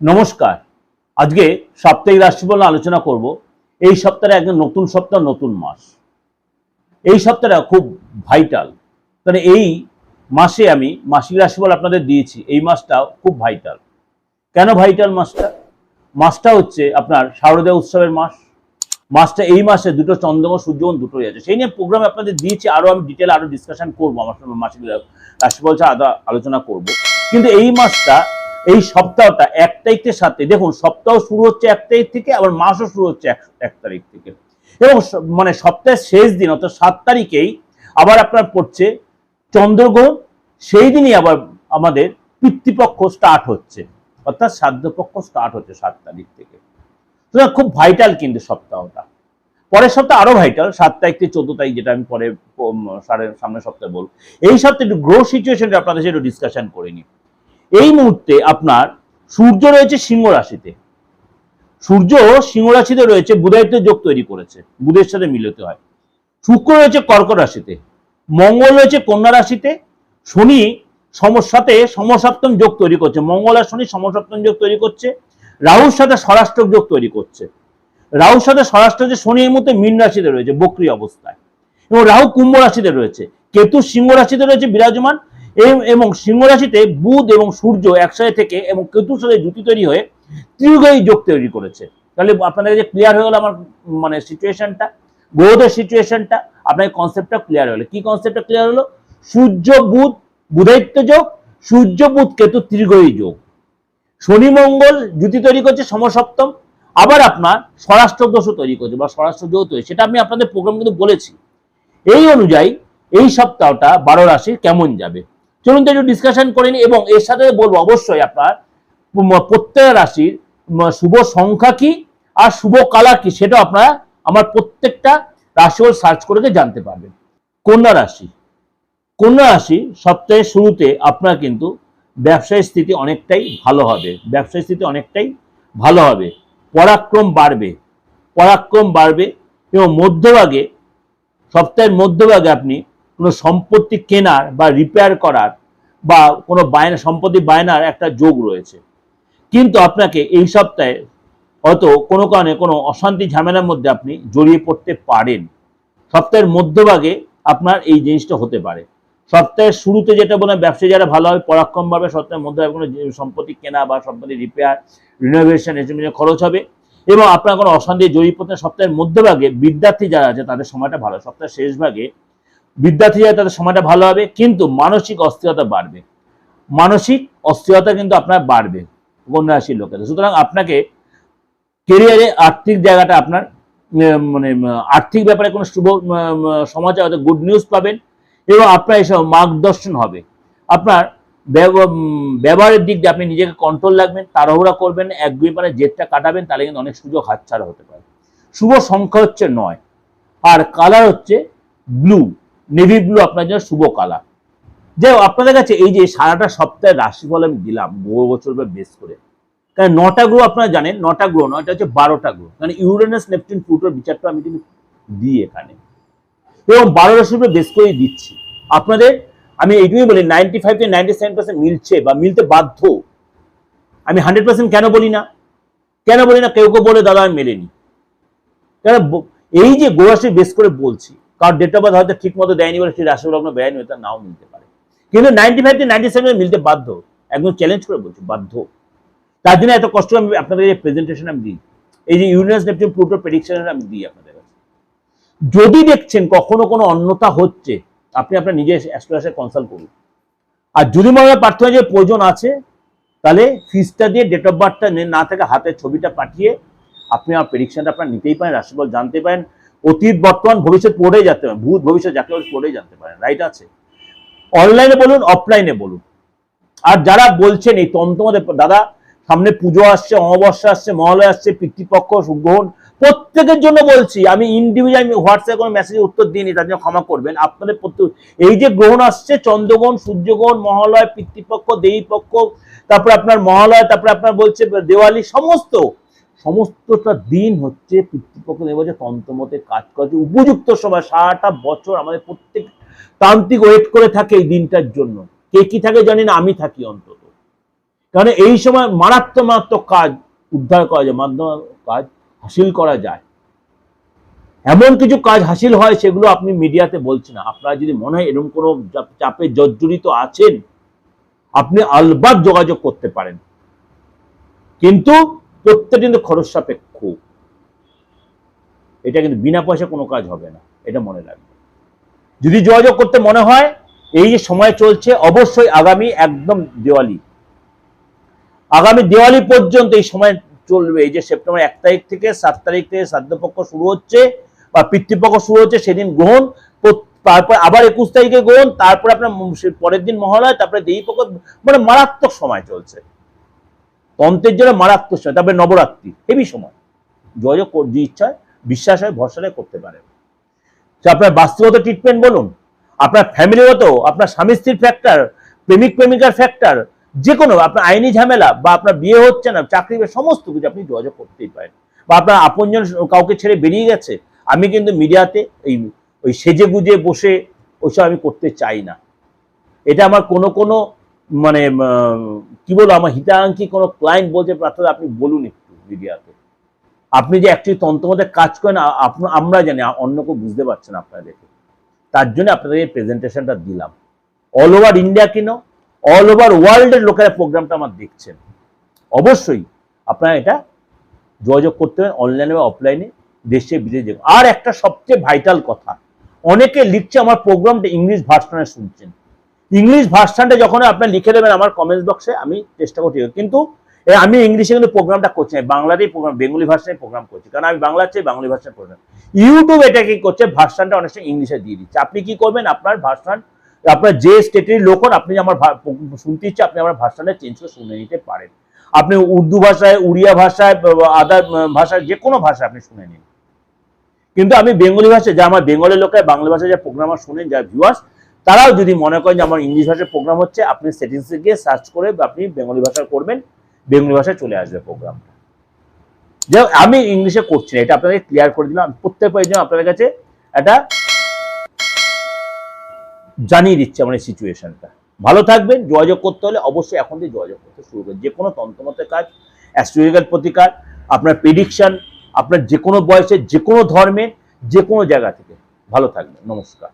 নমস্কার। আজকে সাপ্তাহিক রাশিফল আলোচনা করব। এই সপ্তাহে একদম নতুন সপ্তাহ, নতুন মাস। এই সপ্তাহটা খুব ভাইটাল কারণ এই মাসে আমি মাসিক রাশিফল আপনাদের দিয়েছি। এই মাসটাও খুব ভাইটাল কেন ভাইটাল মাসটা? মাসটা হচ্ছে আপনার শারদীয় উৎসবের মাস। মাসটা এই মাসে দুটো চন্দ্রমা সূর্যগ্রহণ দুটোই আছে। সেই নিয়ে প্রোগ্রামে আপনাদের দিয়েছি। আরও আমি ডিটেল আরও ডিসকাশন করব। আমার মাসিক রাশিফল আদা আলোচনা করব। কিন্তু এই মাসটা এই সপ্তাহটা এক তারিখের সাথে, দেখুন সপ্তাহ শুরু হচ্ছে এক তারিখ থেকে, আবার মাসও শুরু হচ্ছে এক তারিখ থেকে। এবং মানে সপ্তাহের শেষ দিন, অর্থাৎ সাত তারিখেই আবার আপনার পড়ছে চন্দ্রগ্রহণ, সেই দিনই আবার আমাদের পিতৃপক্ষ স্টার্ট হচ্ছে। অর্থাৎ শ্রাদ্ধপক্ষ স্টার্ট হচ্ছে সাত তারিখ থেকে। সুতরাং খুব ভাইটাল কিন্তু সপ্তাহটা। পরের সপ্তাহ আরও ভাইটাল সাত তারিখ থেকে চোদ্দ তারিখ যেটা আমি পরে সাড়ে, সামনের সপ্তাহে বলব। এই সপ্তাহে একটু গ্রো সিচুয়েশনটা আপনাদের সাথে ডিসকাশন করে নিই। এই মুহূর্তে আপনার সূর্য রয়েছে সিংহ রাশিতে। সূর্য সিংহ রাশিতে রয়েছে বুধায়িত্ব যোগ তৈরি করেছে, বুধের সাথে মিলিত হয়। শুক্র রয়েছে কর্কট রাশিতে, মঙ্গল রয়েছে কন্যা রাশিতে, শনি সমসাতে সমসপ্তম যোগ তৈরি করছে, মঙ্গল আর শনি সমসপ্তম যোগ তৈরি করছে, রাহুর সাথে স্বরাষ্ট্র যোগ তৈরি করছে। রাহুর সাথে স্বরাষ্ট্র যে শনি এই মুহূর্তে মীন রাশিতে রয়েছে, বক্রি অবস্থায়। এবং রাহু কুম্ভ রাশিতে রয়েছে, কেতু সিংহ রাশিতে রয়েছে বিরাজমান এবং সিংহ রাশিতে বুধ এবং সূর্য একসাথে থেকে এবং কেতুর সাথে জুতি তৈরি হয়ে ত্রিগ্রহী যোগ তৈরি করেছে। তাহলে আপনাদের কাছে ক্লিয়ার হয়ে গেল আমার মানে সিচুয়েশনটা গ্রহদের সিচুয়েশনটা আপনার কনসেপ্টটা ক্লিয়ার হলো। কি কনসেপ্টটা ক্লিয়ার হলো? সূর্য বুধ বুধায়িত্ব যোগ, সূর্য বুধ, কেতু ত্রিগ্রহী যোগ। শনি মঙ্গল জুতি তৈরি করছে সমসপ্তম। আবার আপনার স্বরাষ্ট্র দোষও তৈরি করছে বা স্বরাষ্ট্র যোগ তৈরি। সেটা আমি আপনাদের প্রোগ্রাম কিন্তু বলেছি। এই অনুযায়ী এই সপ্তাহটা বারো রাশির কেমন যাবে? চলুন তো একটু ডিসকাশন করে নিই এবং এর সাথে বলব অবশ্যই আপনার প্রত্যেক রাশির শুভ সংখ্যা কি আর শুভ কালার কি সেটা আপনারা আমার প্রত্যেকটা রাশিও সার্চ করে জানতে পারবেন। কন্যা রাশি কন্যা রাশি সপ্তাহের শুরুতে আপনার কিন্তু ব্যবসায়িক স্থিতি অনেকটাই ভালো হবে, ব্যবসায়িক স্থিতি অনেকটাই ভালো হবে, পরাক্রম বাড়বে পরাক্রম বাড়বে এবং মধ্যভাগে, সপ্তাহের মধ্যভাগে আপনি কোনো সম্পত্তি কেনার বা রিপেয়ার করার বা কোনো বায়না, সম্পত্তি বায়নার একটা যোগ রয়েছে। কিন্তু আপনাকে এই সপ্তাহে হয়তো কোনো কারণে কোনো অশান্তি, ঝামেলার মধ্যে আপনি জড়িয়ে পড়তে পারেন। সপ্তাহের মধ্যভাগে আপনার এই জিনিসটা হতে পারে। সপ্তাহের শুরুতে যেটা বলে ব্যবসায়ী যারা ভালো হবে পরাক্রম পাবে, সপ্তাহের মধ্যে কোনো সম্পত্তি কেনা বা সম্পত্তি রিপেয়ার রিনোভেশন এসব খরচ হবে এবং আপনার কোনো অশান্তি জড়িয়ে পড়তে সপ্তাহের মধ্যভাগে বিদ্যার্থী যারা আছে তাদের সময়টা ভালো। সপ্তাহের শেষ ভাগে বিদ্যার্থী যারা তাদের সময়টা ভালো হবে, কিন্তু মানসিক অস্থিরতা বাড়বে। মানসিক অস্থিরতা কিন্তু আপনার বাড়বে কন্যা রাশির লোকেদের সুতরাং আপনাকে কেরিয়ারে আর্থিক জায়গাটা আপনার মানে আর্থিক ব্যাপারে কোনো শুভ সমাচার অর্থাৎ গুড নিউজ পাবেন এবং আপনার এসব মার্গদর্শন হবে। আপনার ব্যব- ব্যবহারের দিক দিয়ে আপনি নিজেকে কন্ট্রোল রাখবেন, তাড়াহুড়া করবেন এক দুই পারে জেদটা কাটাবেন, তাহলে কিন্তু অনেক সুযোগ হাতছাড়া হতে পারে। শুভ সংখ্যা হচ্ছে নয়, আর কালার হচ্ছে ব্লু নেভি ব্লু আপনার জন্য শুভ কালার। যে আপনাদের কাছে এই যে সারাটা সপ্তাহের রাশিফল আমি দিলাম, বহু বছর বেস করে। কারণ নটা গ্রহ আপনারা জানেন, নটা গ্রহ নয়, এটা হচ্ছে বারোটা গ্রহ। মানে ইউরেনাস নেপচুন প্লুটোর বিচারটা আমি কিন্তু দিই এখানে। এবং বারো রাশির উপরে বেস করেই দিচ্ছি। আপনাদের, আমি এইটুকুই বলি নাইনটি ফাইভ থেকে নাইনটি সেভেন পার্সেন্ট মিলছে বা মিলতে বাধ্য। আমি হান্ড্রেড পার্সেন্ট কেন বলি না? কেন বলি না? কেউ কেউ বলে, দাদা, আমি মেলেনি। কেন এই যে গোরাশি বেস করে বলছি কারণ ডেট অফ বার্থ হয়তো ঠিক মতো দেয়নি বলে সেই রাশি লগ্ন বেআইনি হয়তো নাও মিলতে পারে। কিন্তু নাইনটি ফাইভ থেকে নাইনটি সেভেন মিলতে বাধ্য। একদম চ্যালেঞ্জ করে বলছি, বাধ্য। তার জন্য এত কষ্ট আমি আপনাদের এই প্রেজেন্টেশন আমি দিই। এই যে ইউনিভার্স নেপচুন প্লুটো প্রেডিকশন আমি দিই আপনাদের কাছে। যদি দেখছেন কখনো কোনো অন্যতা হচ্ছে, আপনি আপনার নিজের অ্যাস্ট্রোলজার কনসাল্ট করুন। আর যদি মনে হয় প্রার্থনা যে প্রয়োজন আছে, তাহলে ফিজটা দিয়ে ডেট অফ বার্থটা না থেকে হাতের ছবিটা পাঠিয়ে আপনি আমার প্রেডিকশনটা আপনার নিতেই পারেন, রাশিফল জানতে পারেন। অতীত, বর্তমান, ভবিষ্যৎ পড়েই যেতে পারেন। ভূত, ভবিষ্যৎ, যাকে পড়েই জানতে পারেন। রাইট আছে? অনলাইনে বলুন অফলাইনে বলুন। আর যারা বলছেন, এই তন্ত্রমতে, দাদা, সামনে পুজো আসছে, অমাবস্যা আসছে, মহালয় আসছে, পিতৃপক্ষ সুগ্রহণ প্রত্যেকের জন্য বলছি, আমি ইন্ডিভিজুয়াল আমি হোয়াটসঅ্যাপে কোনো মেসেজে উত্তর দিইনি, তার জন্য ক্ষমা করবেন। আপনাদের প্রত্যেক, এই যে গ্রহণ আসছে, চন্দ্রগ্রহণ, সূর্যগ্রহণ, মহালয়, পিতৃপক্ষ, দেবীপক্ষ, তারপরে আপনার মহালয়, তারপরে আপনার বলছে, দেওয়ালি, সমস্ত সমস্তটা দিন হচ্ছে পিতৃপক্ষ দেব যে তন্ত্রমতে কাজ করছে উপযুক্ত সময়, সারাটা বছর আমাদের প্রত্যেক তান্ত্রিক ওয়েট করে থাকে এই দিনটার জন্য। কে কি থাকে জানি না, আমি থাকি অন্তত। কারণ এই সময় মারাত্মক মারাত্মক কাজ উদ্ধার করা যায় মাধ্যম কাজ হাসিল করা যায়। এমন কিছু কাজ হাসিল হয়, সেগুলো আপনি মিডিয়াতে বলছেন না। আপনারা যদি মনে হয় এরকম কোনো চাপ- চাপে জর্জরিত আছেন, আপনি আলবাদ যোগাযোগ করতে পারেন। কিন্তু প্রত্যেকটা কিন্তু খরচ সাপেক্ষ। এটা কিন্তু বিনা পয়সা কোনো কাজ হবে না, এটা মনে রাখবেন যদি যোগাযোগ করতে মনে হয়, এই যে সময় চলছে, অবশ্যই আগামী একদম দেওয়ালি, আগামী দেওয়ালি পর্যন্ত এই সময় চলবে। এই যে সেপ্টেম্বর এক তারিখ থেকে সাত তারিখ থেকে শ্রাদ্ধপক্ষ শুরু হচ্ছে বা পিতৃপক্ষ শুরু হচ্ছে, সেদিন গ্রহণ তারপর আবার একুশ তারিখে গ্রহণ, তারপরে আপনার পরের দিন মহালয়, তারপরে দেবী পক্ষ মানে মারাত্মক সময় চলছে। তন্ত্রের জন্য মারাত্মক সময়, তারপরে নবরাত্রি হেভি সময়। কর- যে ইচ্ছা বিশ্বাস হয় ভরসায় করতে পারেন সে আপনার বাস্তুগত ট্রিটমেন্ট বলুন, আপনার ফ্যামিলিগত আপনার স্বামী স্ত্রীর ফ্যাক্টর প্রেমিক, প্রেমিকার ফ্যাক্টর যে কোনো, আপনার আইনি ঝামেলা বা আপনার বিয়ে হচ্ছে না, চাকরি সমস্ত কিছু আপনি যোগাযোগ করতেই পারেন। বা আপনার আপনজন কাউকে ছেড়ে বেরিয়ে গেছে, আমি কিন্তু মিডিয়াতে এই, ওই সেজে গুজে বসে ওইসব আমি করতে চাই না। এটা আমার কোনো কোনো মানে কি বলব, আমার হিতাকাঙ্ক্ষী কোনো ক্লায়েন্ট বলতে প্রার্থনা, আপনি বলুন একটু মিডিয়াতে আপনি যে অ্যাকচুয়ালি তন্ত্রমতে কাজ করেন আমরা জানি অন্য কেউ বুঝতে পারছেন আপনারা দেখে। তার জন্য আপনাদের এই প্রেজেন্টেশনটা দিলাম। অল ওভার ইন্ডিয়া কিনো অল ওভার ওয়ার্ল্ডের লোকেরা প্রোগ্রামটা আমার দেখছেন। অবশ্যই আপনারা এটা যোগাযোগ করতে হবে অনলাইনে বা অফলাইনে দেশে, বিদেশে আর একটা সবচেয়ে ভাইটাল কথা, অনেকে লিখছে, আমার প্রোগ্রামটা ইংলিশ ভার্সনে শুনছেন। ইংলিশ ভার্সনটা যখন আপনার লিখে দেবেন আমার কমেন্টস বক্সে আমি চেষ্টা করছি। কিন্তু আমি ইংলিশে কিন্তু প্রোগ্রামটা করছি না, বাংলাতেই প্রোগ্রাম বেঙ্গলি ভার্সনে প্রোগ্রাম করছি। কারণ আমি বাংলার চেয়ে বাংলা ভার্সনে প্রোগ্রাম ইউটিউব এটা কি করছে ভার্সনটা অনেক সময় ইংলিশে দিয়ে দিচ্ছে। আপনি কি করবেন, আপনার ভার্সন আপনার যে স্টেটের লোক আপনি আমার শুনতে ইচ্ছে, আপনি আমার ভার্সনটা চেঞ্জ করে শুনে নিতে পারেন। আপনি উর্দু ভাষায়, উড়িয়া ভাষায় আদার ভাষায়, যে কোনো ভাষা আপনি শুনে নিন। কিন্তু আমি বেঙ্গলি ভাষায়, যা আমার বেঙ্গলের লোকের বাংলা ভাষায় যা প্রোগ্রাম শোনেন, যা ভিউয়ার্স তারাও যদি মনে করেন যে আমার ইংলিশ ভাষার প্রোগ্রাম হচ্ছে, আপনি সেটিংসে গিয়ে সার্চ করে আপনি বেঙ্গলি ভাষায় করবেন, বেঙ্গলি ভাষায় চলে আসবে প্রোগ্রামটা যে আমি ইংলিশে করছি না, এটা আপনাকে ক্লিয়ার করে দিলাম। প্রত্যেক জন্য আপনাদের কাছে একটা জানিয়ে দিচ্ছে আমার এই সিচুয়েশনটা ভালো থাকবেন, যোগাযোগ করতে হলে অবশ্যই এখন থেকে যোগাযোগ করতে শুরু করুন। যে কোনো তন্ত্রমতের কাজ অ্যাস্ট্রোলজিক্যাল প্রতিকার, আপনার প্রেডিকশন আপনার যে কোনো বয়সে যে কোনো ধর্মে যে কোনো জায়গা থেকে। ভালো থাকবেন, নমস্কার।